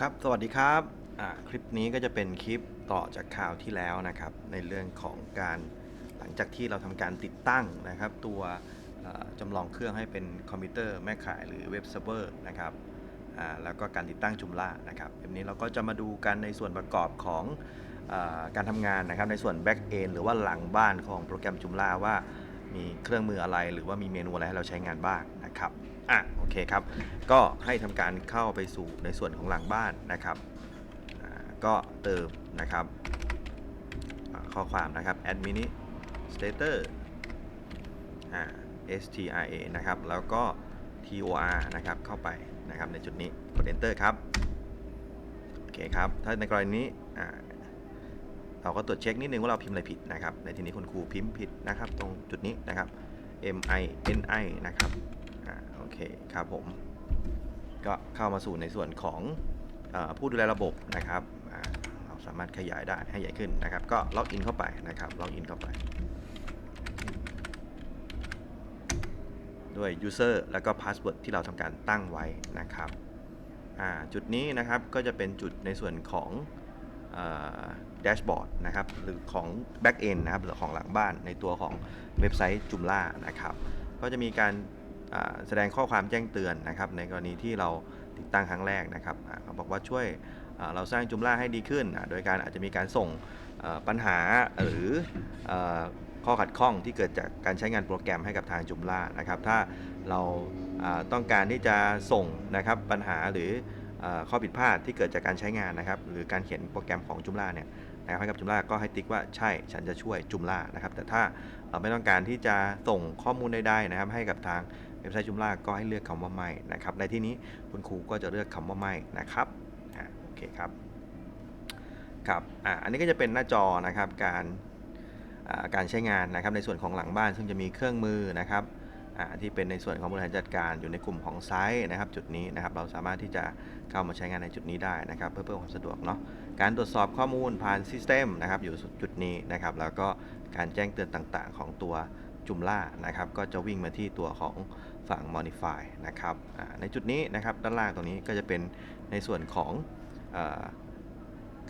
ครับ สวัสดีครับ คลิปนี้ก็จะเป็นคลิปต่อจากข่าวที่แล้วนะครับ ในเรื่องของการหลังจากที่เราทำการติดตั้งนะครับ ตัวจำลองเครื่องให้เป็นคอมพิวเตอร์แม่ข่ายหรือเว็บเซิร์ฟเวอร์นะครับอ่าแล้วก็การติดตั้งจุมล่านะครับคลิปนี้เราก็จะมาดูกันในส่วนประกอบของออการทำงานนะครับ ในส่วน back end หรือว่าหลังบ้านของโปรแกรมจุมล่าว่ามีเครื่องมืออะไร หรือว่ามีเมนูอะไรให้เราใช้งานบ้างนะครับ อะโอเคครับ ก็ให้ทำการเข้าไปสู่ในส่วนของหลังบ้านนะครับก็เติมนะครับข้อความนะครับ administrator STRA นะครับ แล้วก็ TOR นะครับ เข้าไปนะครับในจุดนี้กด enter ครับ โอเคครับ ถ้าในกรณีนี้เราก็ตรวจเช็คนิดนึงว่าเราพิมพ์อะไรผิดนะครับ ในที่นี้คุณครูพิมพ์ผิดนะครับ ตรงจุดนี้นะครับ M I N I นะครับ เคครับผม ก็เข้ามาสู่ในส่วนของอผู้ดูแลระบบนะครับเราสามารถขยายได้ให้ใหญ่ขึ้นนะครับ ก็ล็อกอินเข้าไปนะครับล็อกอินเข้าไป ด้วย user แล้วก็ password ที่เราทำการตั้งไว้นะครับจุดนี้นะครับก็จะเป็นจุดในส่วนของแดชบอร์ดนะครับหรือของ back end นะครับหรือของหลังบ้านในตัวของเว็บไซต์จุมล่านะครับก็จะมีการ แสดงข้อความแจ้งเตือนนะครับ ในกรณีที่เราติดตั้งครั้งแรกนะครับเขาบอกว่าช่วยเราสร้างจุมล่าให้ดีขึ้น โดยการอาจจะมีการส่งปัญหาหรืออข้อขัดข้องที่เกิดจากการใช้งานโปรแกรมให้กับทางจุมล่านะครับ ถ้าเราต้องการที่จะส่งนะครับปัญหาหรือเอ่อข้อผิดพลาดที่เกิดจากการใช้งานนะครับ หรือการเขียนโปรแกรมของจุมล่าเนี่ยนะครับให้กับจุมล่าก็ให้ติ๊กว่าใช่ฉันจะช่วยจุมล่านะครับ แต่ถ้าเราไม่ต้องการที่จะส่งข้อมูลใดๆนะครับ ให้กับทาง เว็บไซต์จุมล่าก็ให้เลือกคำว่าไม่นะครับในที่นี้คุณครูก็จะเลือกคำว่าไม่นะครับโอเคครับครับอ่าอันนี้ก็จะเป็นหน้าจอนะครับการการใช้งานนะครับในส่วนของหลังบ้านซึ่งจะมีเครื่องมือนะครับที่เป็นในส่วนของบริหารจัดการอยู่ในกลุ่มของไซต์นะครับ จุดนี้นะครับ เราสามารถที่จะเข้ามาใช้งานในจุดนี้ได้นะครับ เพื่อเพิ่มความสะดวกเนาะการตรวจสอบข้อมูลผ่าน System นะครับอยู่จุดนี้นะครับ แล้วก็การแจ้งเตือนต่างๆ ของตัวจุมล่านะครับ ก็จะวิ่งมาที่ตัวของ ฝั่ง Modify นะครับในจุดนี้นะครับด้านล่างตรงนี้ก็จะเป็นในส่วนของอ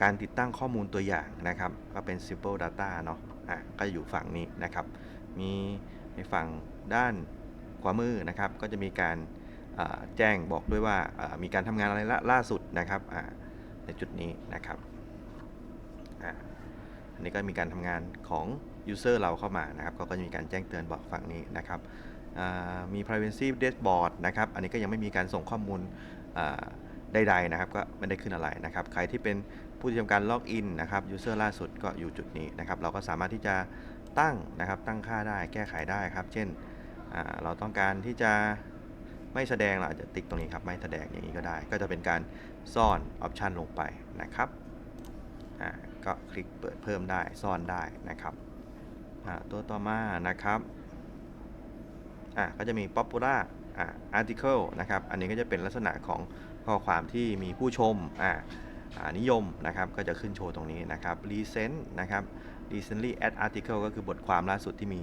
การติดตั้งข้อมูลตัวอย่างนะครับ ก็เป็น simple data เนาะอะก็อยู่ฝั่งนี้นะครับ มีในฝั่งด้านขวามือนะครับ ก็จะมีการแจ้งบอกด้วยว่ามีการทำงานอะไรล,ล่าสุดนะครับในจุดนี้นะครับอันนี้ก็มีการทำงานของ user เราเข้ามานะครับ ก็จะมีการแจ้งเตือนบอกฝั่งนี้นะครับ มี privacy dashboard นะครับ อันนี้ก็ยังไม่มีการส่งข้อมูลใดๆนะครับ ก็ไม่ได้ขึ้นอะไรนะครับ ใครที่เป็นผู้ที่ทำการล็อกอินนะครับ user ล่าสุดก็อยู่จุดนี้นะครับ เราก็สามารถที่จะตั้งนะครับ ตั้งค่าได้ แก้ไขได้ครับ เช่น เราต้องการที่จะไม่แสดงเราอาจจะติ๊กตรงนี้ครับ ไม่แสดงอย่างนี้ก็ได้ ก็จะเป็นการซ่อนออปชันลงไปนะครับ ก็คลิกเปิดเพิ่มได้ ซ่อนได้นะครับตัวต่อมานะครับ อ่าก็จะมี popular อ่า article นะครับ อันนี้ก็จะเป็นลักษณะของข้อความที่มีผู้ชมอ่าอ่านิยมนะครับ ก็จะขึ้นโชว์ตรงนี้นะครับ recent นะครับ recently add article ก็คือบทความล่าสุดที่มี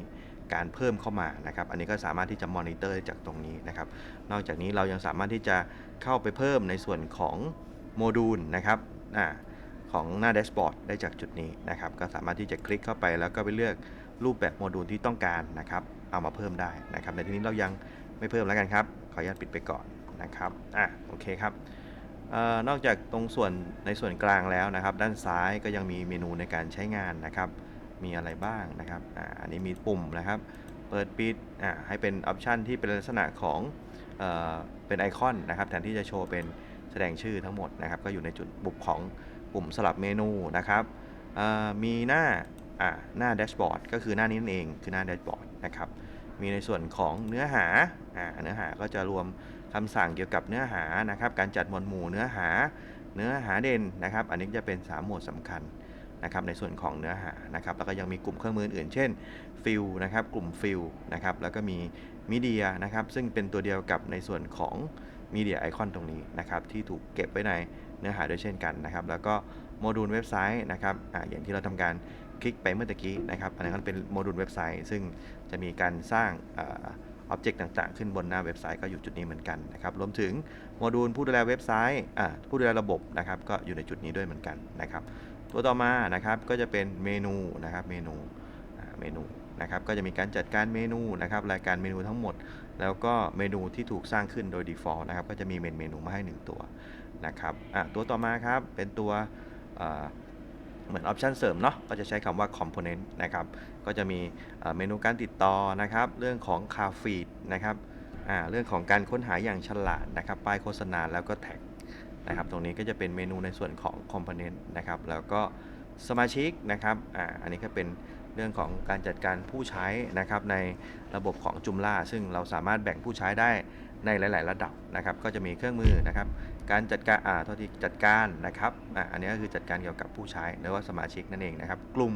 การเพิ่มเข้ามานะครับ อันนี้ก็สามารถที่จะมอนิเตอร์จากตรงนี้นะครับ นอกจากนี้เรายังสามารถที่จะเข้าไปเพิ่มในส่วนของโมดูลนะครับอาของหน้าแดชบอร์ดได้จากจุดนี้นะครับ ก็สามารถที่จะคลิกเข้าไปแล้วก็ไปเลือกรูปแบบโมดูลที่ต้องการนะครับ เอามาเพิ่มได้นะครับในที่นี้เรายังไม่เพิ่มแล้วกันครับ ขออนุญาตปิดไปก่อนนะครับอะโอเคครับออนอกจากตรงส่วนในส่วนกลางแล้วนะครับ ด้านซ้ายก็ยังมีเมนูในการใช้งานนะครับ มีอะไรบ้างนะครับอ่าอันนี้มีปุ่มนะครับ เปิดปิดอ่าให้เป็นออปชันที่เป็นลักษณะของเออเป็นไอคอนนะครับแทนที่จะโชว์เป็นแสดงชื่อทั้งหมดนะครับ ก็อยู่ในจุดบุกของปุ่มสลับเมนูนะครับอ่อมีหน้า อ่าหน้าแดชบอร์ดก็คือหน้านี้นั่นเองคือหน้าแดชบอร์ดนะครับมีในส่วนของเนื้อหาอ่าเนื้อหาก็จะรวมคำสั่งเกี่ยวกับเนื้อหานะครับการจัดหมวดหมู่เนื้อหาเนื้อหาเด่นนะครับ อันนี้จะเป็น 3 หมวดสำคัญนะครับในส่วนของเนื้อหานะครับแล้วก็ยังมีกลุ่มเครื่องมืออื่น เช่นฟิลนะครับกลุ่มฟิลนะครับแล้วก็มีมีเดียนะครับซึ่งเป็นตัวเดียวกับในส่วนของมีเดียไอคอนตรงนี้นะครับที่ถูกเก็บไว้ในเนื้อหาด้วยเช่นกันนะครับแล้วก็โมดูลเว็บไซต์นะครับออย่างที่เราทำการ คลิกไปเมื่อตะกี้นะครับอันนั้นก็เป็นโมดูลเว็บไซต์ ซึ่งจะมีการสร้างออ็อบเจกต์ต่างๆ ขึ้นบนหน้าเว็บไซต์ก็อยู่จุดนี้เหมือนกันนะครับรวมถึงโมดูลผู้ดูแลเว็บไซต์ผู้ดูแลระบบนะครับก็อยู่ในจุดนี้ด้วยเหมือนกันนะครับตัวต่อมานะครับก็จะเป็นเมนูนะครับเมนูเมนูนะครับก็จะมีการจัดการเมนูนะครับรายการเมนูทั้งหมด แล้วก็เมนูที่ถูกสร้างขึ้นโดย default นะครับก็จะมีเมนเมนูมาให้ 1 ตัวนะครับตัวต่อมาครับเป็นตัว เหมือนออปชันเสริมเนาะก็จะใช้คำว่า component นะครับ ก็จะมีเมนูการติดต่อนะครับ เรื่องของ car feed นะครับเรื่องของการค้นหาอย่างฉลาดนะครับ ป้ายโฆษณาแล้วก็แท็กนะครับ ตรงนี้ก็จะเป็นเมนูในส่วนของ component นะครับ แล้วก็สมาชิกนะครับอ่าอันนี้ก็เป็นเรื่องของการจัดการผู้ใช้นะครับในระบบของจุมล่าซึ่งเราสามารถแบ่งผู้ใช้ได้ในหลาย ๆ ระดับนะครับ ก็จะมีเครื่องมือนะครับ การจัดการอ่าโทษทีจัดการนะครับอ่าอันนี้ก็คือจัดการเกี่ยวกับผู้ใช้หรือว่าสมาชิกนั่นเองนะครับ กลุ่ม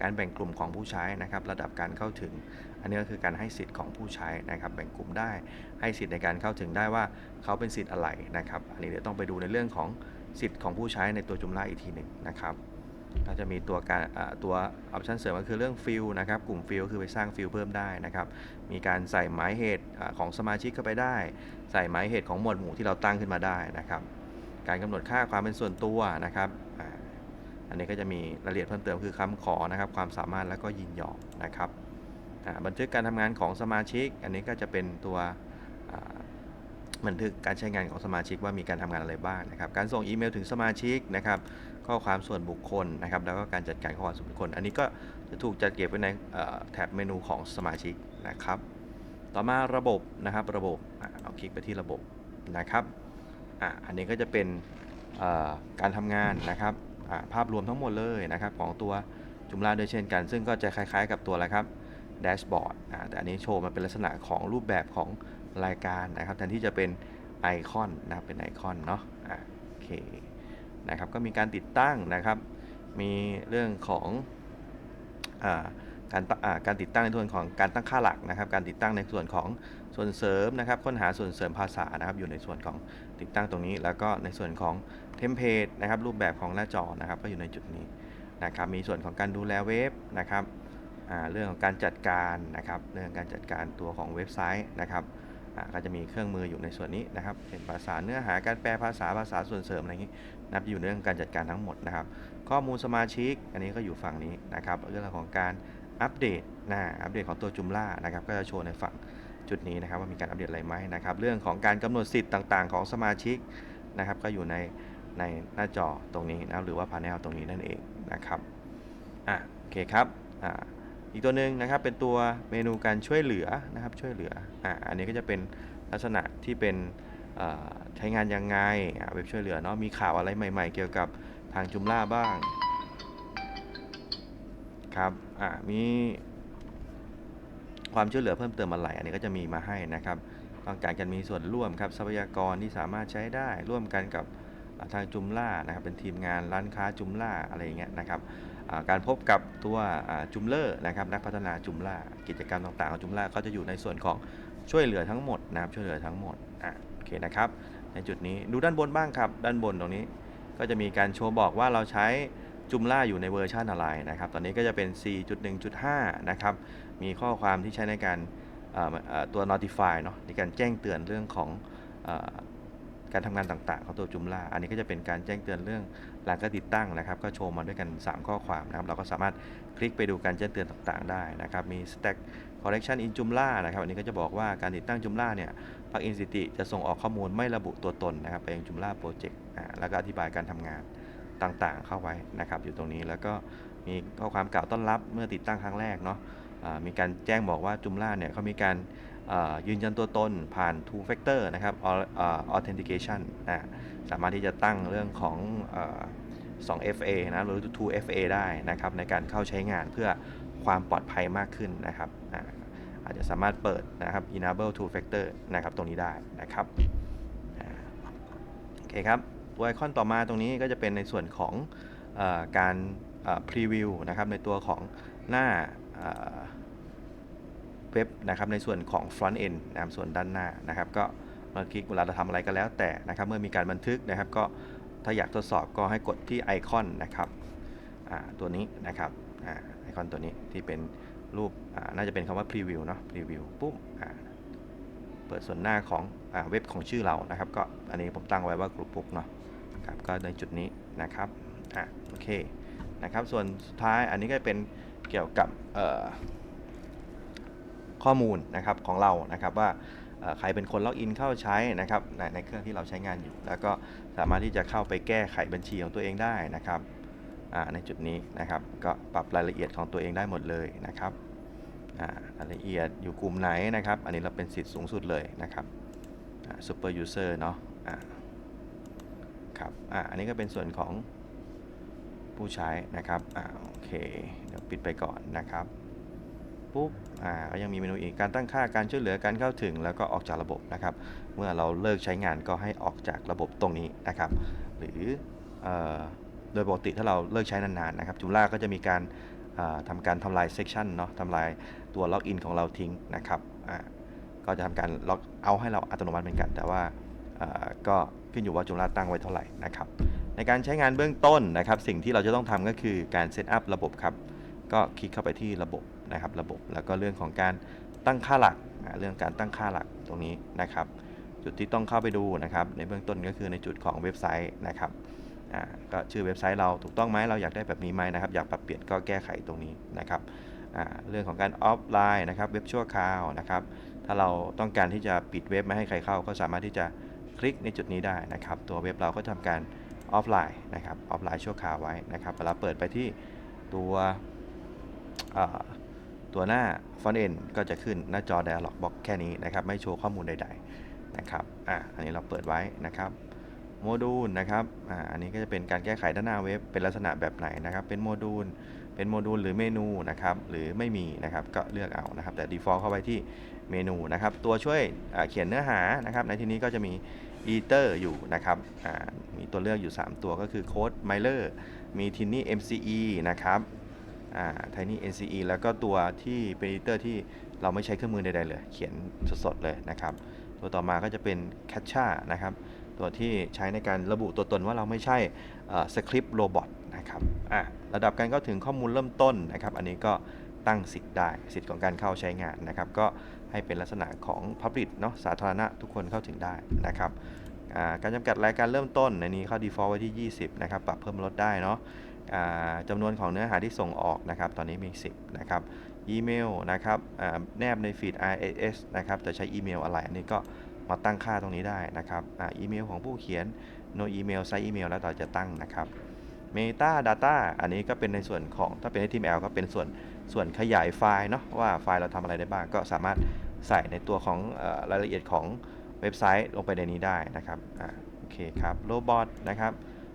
การแบ่งกลุ่มของผู้ใช้นะครับ ระดับการเข้าถึง อันนี้ก็คือการให้สิทธิ์ของผู้ใช้นะครับ แบ่งกลุ่มได้ให้สิทธิ์ในการเข้าถึงได้ว่าเขาเป็นสิทธิ์อะไรนะครับ อันนี้เดี๋ยวต้องไปดูในเรื่องของสิทธิ์ของผู้ใช้ในตัวจุมล่าอีกทีหนึ่งนะครับก็จะมีตัวการอ่าตัวออปชันเสริมก็คือเรื่องฟิลนะครับ กลุ่มฟิลคือไปสร้างฟิลเพิ่มได้นะครับ มีการใส่หมายเหตุของสมาชิกเข้าไปได้ ส่หมายเหตุของหมวดหมู่ที่เราตั้งขึ้นมาได้นะครับ การกำหนดค่าความเป็นส่วนตัวนะครับอันนี้ก็จะมีรายละเอียดเพิ่มเติมคือคำขอนะครับ ความสามารถแล้วก็ยินยอมนะครับบันทึกการทำงานของสมาชิก อันนี้ก็จะเป็นตัวบันทึกการใช้งานของสมาชิกว่ามีการทำงานอะไรบ้างนะครับ การส่งอีเมลถึงสมาชิกนะครับ ข้อความส่วนบุคคลนะครับ แล้วก็การจัดการข้อความส่วนบุคคล อันนี้ก็จะถูกจัดเก็บไว้ในแท็บเมนูของสมาชิกนะครับ ต่อมาระบบนะครับระบบอเอาคลิกไปที่ระบบนะครับอะอันนี้ก็จะเป็นการทำงานนะครับภาพรวมทั้งหมดเลยนะครับของตัวจุมลาด้วยเช่นกัน ซึ่งก็จะคล้ายๆกับตัวอะไรครับแดชบอร์ดแต่อันนี้โชว์มาเป็นลักษณะของรูปแบบของรายการนะครับแทนที่จะเป็นไอคอนนะเป็นไอคอนเนาะะโอเคนะครับก็มีการติดตั้งนะครับ มีเรื่องของอ การการติดตั้งในส่วนของการตั้งค่าหลักนะครับ การติดตั้งในส่วนของส่วนเสริมนะครับ ค้นหาส่วนเสริมภาษานะครับ อยู่ในส่วนของติดตั้งตรงนี้ แล้วก็ในส่วนของเทมเพลตนะครับ รูปแบบของหน้าจอนะครับ ก็อยู่ในจุดนี้นะครับ มีส่วนของการดูแลเว็บนะครับเรื่องของการจัดการนะครับ เรื่องการจัดการตัวของเว็บไซต์นะครับก็จะมีเครื่องมืออยู่ในส่วนนี้นะครับเป็นภาษาเนื้อหาการแปลภาษาภาษาส่วนเสริมอะไรอย่างนี้นับอยู่ในเรื่องการจัดการทั้งหมดนะครับ ข้อมูลสมาชิก อันนี้ก็อยู่ฝั่งนี้นะครับเรื่องของการ อัปเดตนะอัปเดตของตัวจุมล่านะครับก็จะโชว์ในฝั่งจุดนี้นะครับว่ามีการอัปเดตอะไรไหมนะครับเรื่องของการกำหนดสิทธิ์ต่างๆ ของสมาชิกนะครับก็อยู่ในในหน้าจอตรงนี้นะรหรือว่าพา n e l ตรงนี้นั่นเองนะครับอะโอเคครับอ่าอีกตัวหนึ่งนะครับเป็นตัวเมนูการช่วยเหลือนะครับช่วยเหลืออ่าอันนี้ก็จะเป็นลักษณะที่เป็นเอ่อใช้งานยังไงอ่าเว็บช่วยเหลือเนาะมีข่าวอะไรใหม่ ๆ เกี่ยวกับทางจุมล่าบ้าง ครับอ่ามีความช่วยเหลือเพิ่มเติมอะไรอันนี้ก็จะมีมาให้นะครับต้องกากันมีส่วนร่วมครับทรัพยากรที่สามารถใช้ได้ร่วมกันกับทางจุมล่านะครับเป็นทีมงานร้านค้าจุมล่าอะไรอย่างเงี้ยนะครับการพบกับตัวจุมเลอร์นะครับนักพัฒนาจุมล่ากิจกรรมต่างๆของจุมล่าก็จะอยู่ในส่วนของช่วยเหลือทั้งหมดนะครับช่วยเหลือทั้งหมดอ่าโอเคนะครับในจุดนี้ดูด้านบนบ้างครับ ด้านบนตรงนี้ ก็จะมีการโชว์บอกว่าเราใช้ จุมล่าอยู่ในเวอร์ชันอะไรนะครับ ตอนนี้ก็จะเป็น 4.1.5 นะครับ มีข้อความที่ใช้ในการเอ่อเอ่อตัว notify เนาะในการแจ้งเตือนเรื่องของอการทำงานต่างๆของตัวจุมล่าอันนี้ก็จะเป็นการแจ้งเตือนเรื่องหลังการติดตั้งนะครับ ก็โชว์มาด้วยกัน 3 ข้อความนะครับ เราก็สามารถคลิกไปดูการแจ้งเตือนต่างๆได้นะครับ มี stack correction in Joomla นะครับ อันนี้ก็จะบอกว่าการติดตั้ง Joomla เนี่ยพักอินสิติจะส่งออกข้อมูลไม่ระบุตัวตนนะครับ ไปยัง Joomla Project แล้วก็อธิบายการทำงาน ต่างๆ เข้าไว้นะครับอยู่ตรงนี้แล้วก็มีข้อความกล่าวต้อนรับเมื่อติดตั้งครั้งแรกเนาะอ่ามีการแจ้งบอกว่า Joomla เนี่ยเขามีการยืนยันตัวตนผ่าน two factor นะครับ au- อ่า authentication อ่าสามารถที่จะตั้งเรื่องของอ 2FA นะหรือ 2FA ได้นะครับในการเข้าใช้งานเพื่อความปลอดภัยมากขึ้นนะครับอาอาจจะสามารถเปิดนะครับ enable two factor นะครับตรงนี้ได้นะครับโอเคครับ ตัวไอคอนต่อมาตรงนี้ก็จะเป็นในส่วนของอการพรีวิวนะครับในตัวของหน้าเว็บนะครับในส่วนของ front end นะครับส่วนด้านหน้านะครับก็เมื่อคลิกเวลาเราทำอะไรก็แล้วแต่นะครับเมื่อมีการบันทึกนะครับก็ถ้าอยากทดสอบก็ให้กดที่ไอคอนนะครับตัวนี้นะครับไอคอนตัวนี้ที่เป็นรูปน่าจะเป็นคำว่า preview เนาะ preview ปุ๊บเปิดส่วนหน้าของอเว็บของชื่อเรานะครับก็อันนี้ผมตั้งไว้ว่ากลุ่มปุ๊กเนาะะครับก็ในจุดนี้นะครับอะโอเคนะครับส่วนสุดท้ายอันนี้ก็เป็นเกี่ยวกับข้อมูลนะครับของเรานะครับว่าใครเป็นคนล็อกอินเข้าใช้นะครับในในเครื่องที่เราใช้งานอยู่ แล้วก็สามารถที่จะเข้าไปแก้ไขบัญชีของตัวเองได้นะครับอ่าในจุดนี้นะครับก็ปรับรายละเอียดของตัวเองได้หมดเลยนะครับอ่ารายละเอียดอยู่กลุ่มไหนนะครับ อันนี้เราเป็นสิทธิ์สูงสุดเลยนะครับซูเปอร์ยูเซอร์เนาะ ครับอ่าอันนี้ก็เป็นส่วนของผู้ใช้นะครับอ่าโอเค เดี๋ยวปิดไปก่อนนะครับปุ๊บอ่าก็ยังมีเมนูอีกการตั้งค่าการช่วยเหลือการเข้าถึง แล้วก็ออกจากระบบนะครับ เมื่อเราเลิกใช้งานก็ให้ออกจากระบบตรงนี้นะครับ หรือเออโดยปกติถ้าเราเลิกใช้นานๆนะครับจุฬาก็จะมีการอ่าทำการทำลายเซ c ชันเนาะทำลายตัวล็อกอินของเราทิ้งนะครับอ่าก็จะทำการล็อกเอาให้เราอัตโนมัติเหมือนกัน แต่ว่า ก็ขึ้นอยู่ว่าจุฬาตั้งไว้เท่าไหร่นะครับในการใช้งานเบื้องต้นนะครับ สิ่งที่เราจะต้องทำก็คือการเซตอัพระบบครับ ก็คลิกเข้าไปที่ระบบนะครับ ระบบแล้วก็เรื่องของการตั้งค่าหลักเรื่องการตั้งค่าหลักตรงนี้นะครับ จุดที่ต้องเข้าไปดูนะครับ ในเบื้องต้นก็คือในจุดของเว็บไซต์นะครับก็ชื่อเว็บไซต์เราถูกต้องไหมเราอยากได้แบบนี้ไหมนะครับ อยากปรับเปลี่ยนก็แก้ไขตรงนี้นะครับเรื่องของการออฟไลน์นะครับ เว็บชั่วคราวนะครับ ถ้าเราต้องการที่จะปิดเว็บไม่ให้ใครเข้า ก็สามารถที่จะ คลิกในจุดนี้ได้นะครับ ตัวเว็บเราก็ทำการออฟไลน์นะครับออฟไลน์ชั่วคราวไว้นะครับเวลาเปิดไปที่ตัวตัวหน้า front end ก็จะขึ้นหน้าจอ dialog box แค่นี้นะครับ ไม่โชว์ข้อมูลใดๆนะครับอ่าอันนี้เราเปิดไว้นะครับโมดูลนะครับอ่าอันนี้ก็จะเป็นการแก้ไขด้านหน้าเว็บเป็นลักษณะแบบไหนนะครับ เป็นโมดูลเป็นโมดูลหรือเมนูนะครับหรือไม่มีนะครับก็เลือกเอานะครับ แต่ default เข้าไปที่ เมนูนะครับ ตัวช่วยเขียนเนื้อหานะครับ ในที่นี้ก็จะมี editor อยู่นะครับมีตัวเลือกอยู่ 3 ตัวก็คือ code miler มี tiny mce นะครับอ่า tiny nce แล้วก็ตัวที่เป็น editor ที่เราไม่ใช้เครื่องมือใดๆเลย เขียนสดๆเลยนะครับ ตัวต่อมาก็จะเป็น catcha นะครับ ตัวที่ใช้ในการระบุตัวตนว่าเราไม่ใช่สคริปต์โรบอทนะครับะระดับการเข้าถึงข้อมูลเริ่มต้นนะครับ อันนี้ก็ตั้งสิทธิ์ได้สิทธิ์ของการเข้าใช้งานนะครับ ก็ ให้เป็นลักษณะของ Public เนาะสาธารณะทุกคนเข้าถึงได้นะครับการจำกัดรายการเริ่มต้นในนี้เข้า default ไว้ที่ 20 นะครับ ปรับเพิ่มลดได้เนาะจำนวนของเนื้อหาที่ส่งออกนะครับ ตอนนี้มี 10 นะครับ อีเมลนะครับแนบในฟีด RSS นะครับ จะใช้อีเมลอะไร อันนี้ก็มาตั้งค่าตรงนี้ได้นะครับอ,อีเมลของผู้เขียน no email ไซต์อีเมลแล้วเราจะตั้งนะครับ Meta Data อันนี้ก็เป็นในส่วนของถ้าเป็น HTML ก็เป็นส่วน ส่วนขยายไฟล์เนาะว่าไฟล์เราทำอะไรได้บ้าง ก็สามารถใส่ในตัวของรายละเอียดของเว็บไซต์ลงไปในนี้ได้นะครับอ่าโอเคครับ Robot นะครับ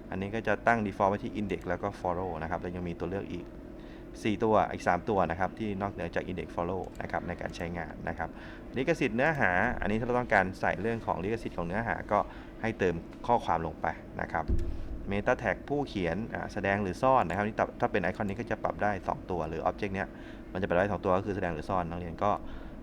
อันนี้ก็จะตั้ง default ไว้ที่ index แล้วก็ follow นะครับแล้วยังมีตัวเลือกอีก 4 ตัวอีก 3 ตัวนะครับ ที่นอกเหนือจาก index follow นะครับในการใช้งานนะครับลิขสิทธิ์เนื้อหา อันนี้ถ้าเราต้องการใส่เรื่องของลิขสิทธิ์ของเนื้อหาก็ให้เติมข้อความลงไปนะครับ Meta Tag ผู้เขียนแสดงหรือซ่อนนะครับนี่ถ้าเป็นไอคอนนี้ก็จะปรับได้ 2 ตัว หรือ Object เนี้ยมันจะปรับได้ 2 ตัวก็คือแสดงหรือซ่อนนักเรียนก็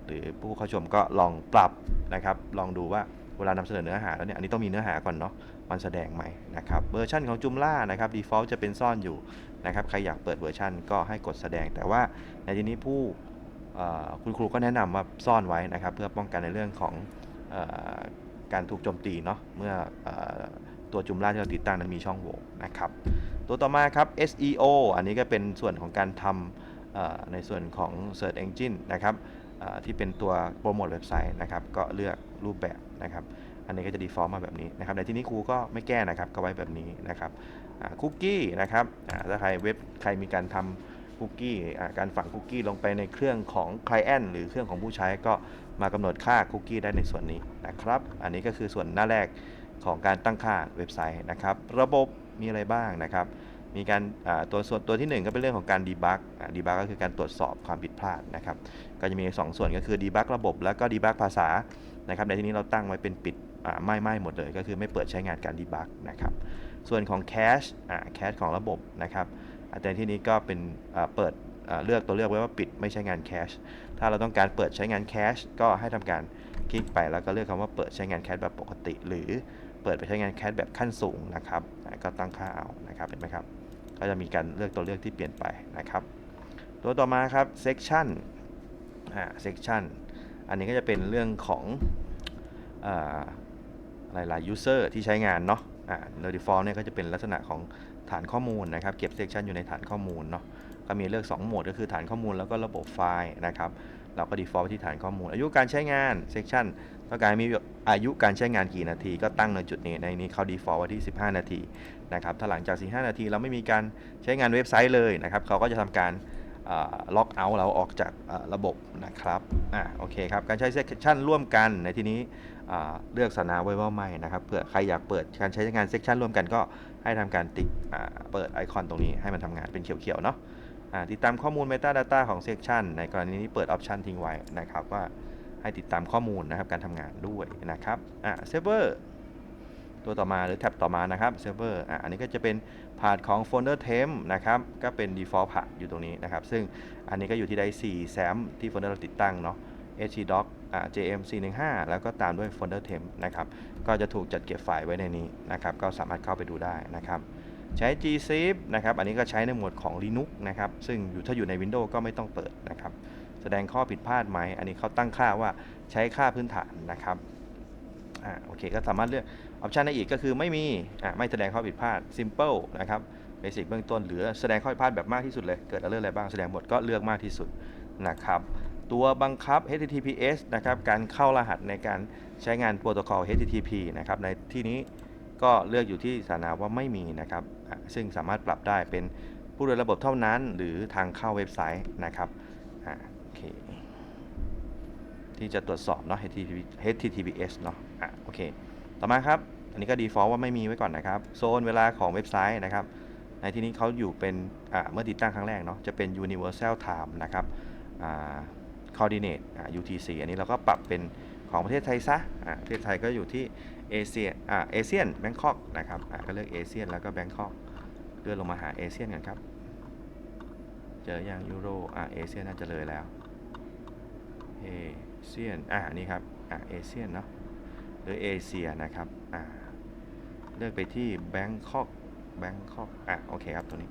หรือผู้เข้าชมก็ลองปรับนะครับ ลองดูว่าเวลานำเสนอเนื้อหาแล้วเนี่ยอันนี้ต้องมีเนื้อหาก่อนเนาะมันแสดงไหมนะครับเวอร์ชันของจุมล่านะครับ default จะเป็นซ่อนอยู่นะครับใครอยากเปิดเวอร์ชันก็ให้กดแสดง แต่ว่าในที่นี้ผู้คุณครูก็แนะนำว่าซ่อนไว้นะครับ เพื่อป้องกันในเรื่องของออการถูกโจมตีเนาะเมื่ออ ตัวจุมล่าที่เราติดตั้งนั้นมีช่องโหว่นะครับ ตัวต่อมาครับ SEO อันนี้ก็เป็นส่วนของการทำในส่วนของ Search Engine นะครับที่เป็นตัวโปรโมทเว็บไซต์นะครับ ก็เลือกรูปแบบนะครับ อันนี้ก็จะ default มาแบบนี้นะครับ ในที่นี้ครูก็ไม่แก้นะครับ ก็ไว้แบบนี้นะครับคุกกี้นะครับถ้าใครเว็บใครมีการทำคุกกี้การฝังคุกกี้ลงไปในเครื่องของ client หรือเครื่องของผู้ใช้ก็มากำหนดค่าคุกกี้ได้ในส่วนนี้นะครับ อันนี้ก็คือส่วนหน้าแรก ของการตั้งค่าเว็บไซต์นะครับ ระบบมีอะไรบ้างนะครับ มีการตัวส่วนตัวที่ 1 ก็เป็นเรื่องของการดีบักดีบักก็คือการตรวจสอบความผิดพลาดนะครับ ก็จะมี 2 ส่วนก็คือดีบักระบบ แล้วก็ดีบักภาษานะครับ ในที่นี้เราตั้งไว้เป็นปิดไม่ไม่หมดเลย ก็คือไม่เปิดใช้งานการดีบักนะครับ ส่วนของแคชแคชของระบบนะครับแต่ที่นี้ก็เป็นเปิดเลือกตัวเลือกไว้ว่าปิดไม่ใช้งานแคชถ้าเราต้องการเปิดใช้งานแคชก็ให้ทำการคลิกไปแล้วก็เลือกคำว่าเปิดใช้งานแคชแบบปกติ หรือ ปิดไปใช้งานแคชแบบขั้นสูงนะครับก็ตั้งค่าเอานะครับเห็นไหมครับ ก็จะมีการเลือกตัวเลือกที่เปลี่ยนไปนะครับ ตัวต่อมาครับ section อ่า section อันนี้ก็จะเป็นเรื่องของเอ่ออะไรล่ะ user ที่ใช้งานเนาะอ่าโดย default เนี่ยก็จะเป็นลักษณะของฐานข้อมูลนะครับ เก็บ section อยู่ในฐานข้อมูลเนาะก็มีเลือก 2 โหมดก็คือฐานข้อมูลแล้วก็ระบบไฟล์นะครับ เราก็ default ไว้ที่ฐานข้อมูล อายุการใช้งาน section ต้องการมีอายุการใช้งานกี่นาทีก็ตั้งในจุดนี้ในนี้เขา default ไว้ที่ 15 นาทีนะครับถ้าหลังจาก 15 นาทีเราไม่มีการใช้งานเว็บไซต์เลยนะครับเขาก็จะทำการล็อกเอาท์เราออกจากระบบนะครับอ่าโอเคครับ การใช้ section ร่วมกันในที่นี้เลือกสนาไว้ว่าไม่นะครับเผื่อใครอยากเปิดการใช้งาน section ร่วมกันก็ให้ทำการติ๊กเปิดไอคอนตรงนี้ให้มันทำงานเป็นเขียวๆเนาะ ติดตามข้อมูล Metadata ของ Section ในกรณีนี้เปิด Option ทิ้งไว้นะครับว่าให้ติดตามข้อมูลนะครับการทำงานด้วยนะครับอ่า Server ตัวต่อมาหรือแท็บต่อมานะครับ Server อ่าอันนี้ก็จะเป็นพาร์ทของ Folder Temp นะครับก็เป็น default พาร์ทอยู่ตรงนี้นะครับ ซึ่งอันนี้ก็อยู่ที่ได้4 SAM ที่โฟลเดอร์เราติดตั้งเนาะ htdoc อ่า jm415 แล้วก็ตามด้วย folder temp นะครับ ก็จะถูกจัดเก็บไฟล์ไว้ในนี้นะครับ ก็สามารถเข้าไปดูได้นะครับ ใช้ gzip นะครับ อันนี้ก็ใช้ในหมวดของ Linux นะครับ ซึ่งอยู่ถ้าอยู่ใน Windows ก็ไม่ต้องเปิดนะครับ แสดงข้อผิดพลาดไหม อันนี้เขาตั้งค่าว่าใช้ค่าพื้นฐานนะครับ อ่า โอเค ก็สามารถเลือก ออปชันในอีกก็คือไม่มี อ่า ไม่แสดงข้อผิดพลาด simple นะครับ basic เบื้องต้น หรือแสดงข้อผิดพลาดแบบมากที่สุดเลย เกิดอะไรอะไรบ้าง แสดงหมดก็เลือกมากที่สุดนะครับตัวบังคับ HTTPS นะครับ การเข้ารหัสในการใช้งานโปรโตคอล HTTP นะครับ ในที่นี้ ก็เลือกอยู่ที่สถานะว่าไม่มีนะครับ ซึ่งสามารถปรับได้เป็นผู้โดยระบบเท่านั้น หรือทางเข้าเว็บไซต์นะครับโอเคที่จะตรวจสอบเนาะ H T T P S เนาะอะโอเค ต่อมาครับ อันนี้ก็ default ว่าไม่มีไว้ก่อนนะครับ โซนเวลาของเว็บไซต์นะครับ ในที่นี้เขาอยู่เป็นเมื่อติดตั้งครั้งแรกเนาะ จะเป็น universal time นะครับ coordinate UTC อันนี้เราก็ปรับเป็นของประเทศไทยซะประเทศไทยก็อยู่ที่ เอเชียอ่าเอเชียนแบงคอกนะครับอ่าก็เลือกเอเชียนแล้วก็แบงคอกเลื่อนลงมาหาเอเชียนกันครับ เจออย่างยูโรอ่าเอเชียนน่าจะเลยแล้วเอเชียนอ่านี่ครับอ่าเอเชียนเนาะหรือเอเชียนะครับอ่าเลือกไปที่แบงคอกแบงคอกอ่าโอเคครับตัวนี้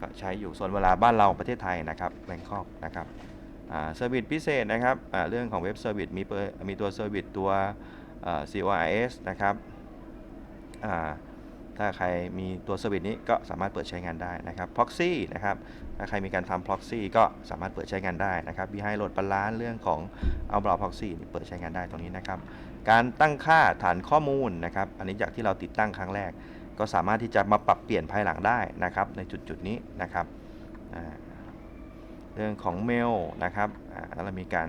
ก็ใช้อยู่ส่วนเวลาบ้านเราประเทศไทยนะครับแบงคอกนะครับเซอร์วิสพิเศษนะครับอ่าเรื่องของเว็บเซอร์วิสมีเปอร์มีตัวเซอร์วิสตัว CORS นะครับถ้าใครมีตัวเซอร์วิสนี้ก็สามารถเปิดใช้งานได้นะครับ Proxy นะครับ ถ้าใครมีการทำ Proxy ก็สามารถเปิดใช้งานได้นะครับ Behind Load Balance เรื่องของ Outbound Proxy เปิดใช้งานได้ตรงนี้นะครับ การตั้งค่าฐานข้อมูลนะครับ อันนี้จากที่เราติดตั้งครั้งแรก ก็สามารถที่จะมาปรับเปลี่ยนภายหลังได้นะครับ ในจุดจุดๆนี้นะครับ เรื่องของเมลนะครับอ่าแล้วเรามีการ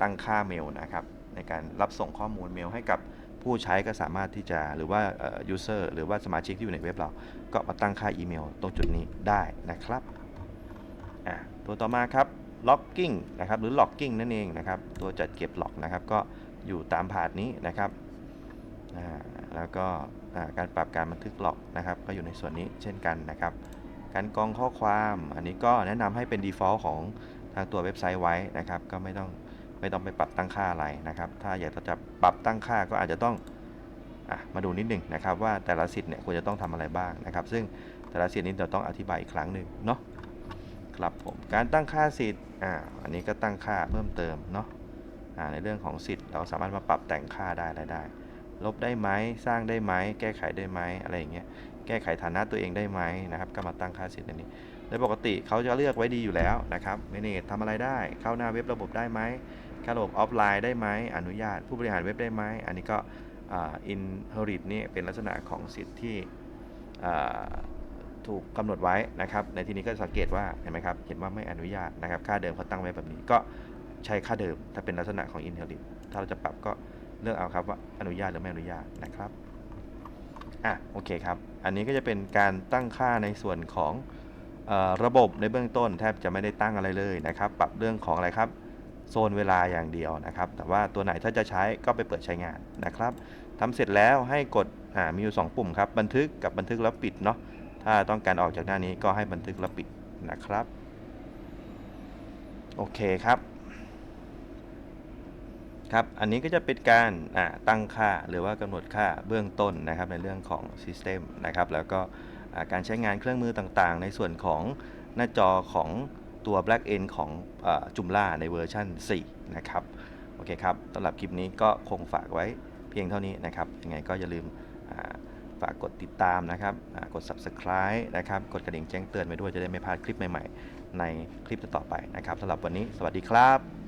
ตั้งค่าเมลนะครับ ในการรับส่งข้อมูลเมลให้กับผู้ใช้ก็สามารถที่จะหรือว่าเอ่อ user หรือว่าสมาชิกที่อยู่ในเว็บเรา ก็มาตั้งค่าอีเมลตรงจุดนี้ได้นะครับตัวต่อมาครับ logging นะครับหรือ logging นั่นเองนะครับ ตัวจัดเก็บล็อกนะครับ ก็อยู่ตามพาร์ทนี้นะครับแล้วก็การปรับการบันทึกล็อกนะครับ ก็อยู่ในส่วนนี้เช่นกันนะครับ การกรองข้อความ อันนี้ก็แนะนำให้เป็น default ของทางตัวเว็บไซต์ไว้นะครับ ก็ไม่ต้อง ไม่ต้องไปปรับตั้งค่าอะไรนะครับ ถ้าอยากจะปรับตั้งค่าก็อาจจะต้องอมาดูนิดหนึ่งนะครับว่าแต่ละสิทธิ์เนี่ยควรจะต้องทำอะไรบ้างนะครับ ซึ่งแต่ละสิทธิ์นี้เราต้องอธิบายอีกครั้งหนึ่งเนาะครับผมการตั้งค่าสิทธิ์อ่าอันนี้ก็ตั้งค่าเพิ่มเติมเนาะอ่าในเรื่องของสิทธิ์เราสามารถมาปรับแต่งค่าได้อะไรได้ ลบได้ไหมสร้างได้ไหมแก้ไขได้ไหมอะไรอย่างเงี้ยแก้ไขฐานะตัวเองได้ไหมนะครับ ก็มาตั้งค่าสิทธิ์ในนี้โดยปกติเขาจะเลือกไว้ดีอยู่แล้วนะครับเมเนจทำอะไรได้ เข้าหน้าเว็บระบบได้ไหม เข้าระบบออฟไลน์ได้ไหมอนุญาตผู้บริหารเว็บได้ไหมอันนี้ก็อินเฮอริตนี่เป็นลักษณะของสิทธิ์ที่ถูกกำหนดไว้นะครับ ในที่นี้ก็สังเกตว่าเห็นไหมครับเห็นว่าไม่อนุญาตนะครับ ค่าเดิมเขาตั้งไว้แบบนี้ก็ใช้ค่าเดิม ถ้าเป็นลักษณะของ inherit ถ้าเราจะปรับก็เลือกเอาครับว่าอนุญาตหรือไม่อนุญาตนะครับอะโอเคครับ อันนี้ก็จะเป็นการตั้งค่าในส่วนของระบบในเบื้องต้นแทบจะไม่ได้ตั้งอะไรเลยนะครับ ปรับเรื่องของอะไรครับ โซนเวลาอย่างเดียวนะครับ แต่ว่าตัวไหนถ้าจะใช้ก็ไปเปิดใช้งานนะครับทำเสร็จแล้วให้กดมีอยู่ 2 ปุ่มครับ บันทึกกับบันทึกแล้วปิดเนาะ ถ้าต้องการออกจากหน้านี้ก็ให้บันทึกแล้วปิดนะครับ โอเคครับ ครับ อันนี้ก็จะเป็นการตั้งค่าหรือว่ากำหนดค่าเบื้องต้นนะครับในเรื่องของ System นะครับ แล้วก็การใช้งานเครื่องมือต่างๆ ในส่วนของหน้าจอของ ตัว Black End ของจุมล่าในเวอร์ชัน4 นะครับ โอเคครับสำหรับคลิปนี้ก็คงฝากไว้เพียงเท่านี้นะครับ ยังไงก็อย่าลืมฝากกดติดตามนะครับกด subscribe นะครับ กดกระดิ่งแจ้งเตือนไปด้วยจะได้ไม่พลาดคลิปใหม่ๆ ในคลิปต่อๆไปนะครับสำหรับวันนี้สวัสดีครับ